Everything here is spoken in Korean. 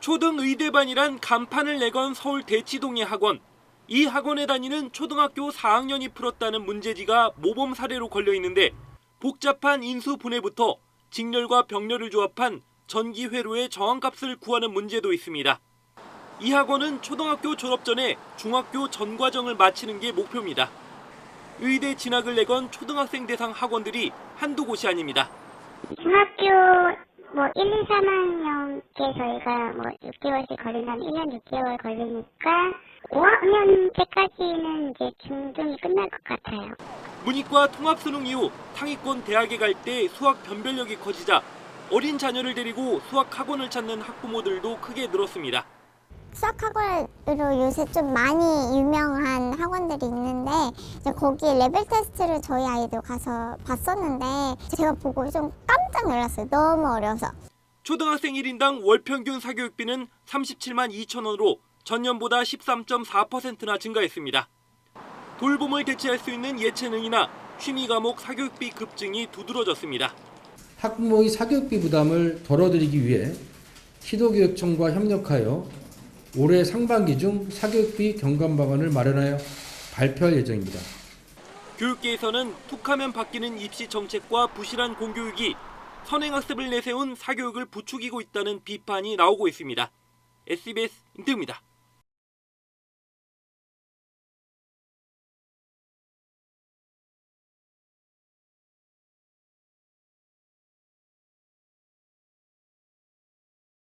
초등 의대반이란 간판을 내건 서울 대치동의 학원. 이 학원에 다니는 초등학교 4학년이 풀었다는 문제지가 모범 사례로 걸려 있는데 복잡한 인수 분해부터 직렬과 병렬을 조합한 전기 회로의 정한값을 구하는 문제도 있습니다. 이 학원은 초등학교 졸업 전에 중학교 전 과정을 마치는 게 목표입니다. 의대 진학을 내건 초등학생 대상 학원들이 한두 곳이 아닙니다. 중학교 뭐 1, 2, 3학년께 저희가 뭐 6개월씩 걸린다면 1년 6개월 걸리니까 5학년 때까지는 이제 중등이 끝날 것 같아요. 문이과 통합 수능 이후 상위권 대학에 갈 때 수학 변별력이 커지자 어린 자녀를 데리고 수학 학원을 찾는 학부모들도 크게 늘었습니다. 수학 학원으로 요새 좀 많이 유명한 학원들이 있는데 이제 거기 레벨 테스트를 저희 아이들 가서 봤었는데 제가 보고 좀 깜짝 놀랐어요. 너무 어려워서. 초등학생 1인당 월 평균 사교육비는 37만 2천 원으로 전년보다 13.4%나 증가했습니다. 돌봄을 대체할 수 있는 예체능이나 취미 과목 사교육비 급증이 두드러졌습니다. 학부모의 사교육비 부담을 덜어드리기 위해 시도교육청과 협력하여 올해 상반기 중 사교육비 경감 방안을 마련하여 발표할 예정입니다. 교육계에서는 툭하면 바뀌는 입시 정책과 부실한 공교육이 선행학습을 내세운 사교육을 부추기고 있다는 비판이 나오고 있습니다. SBS 임태우입니다.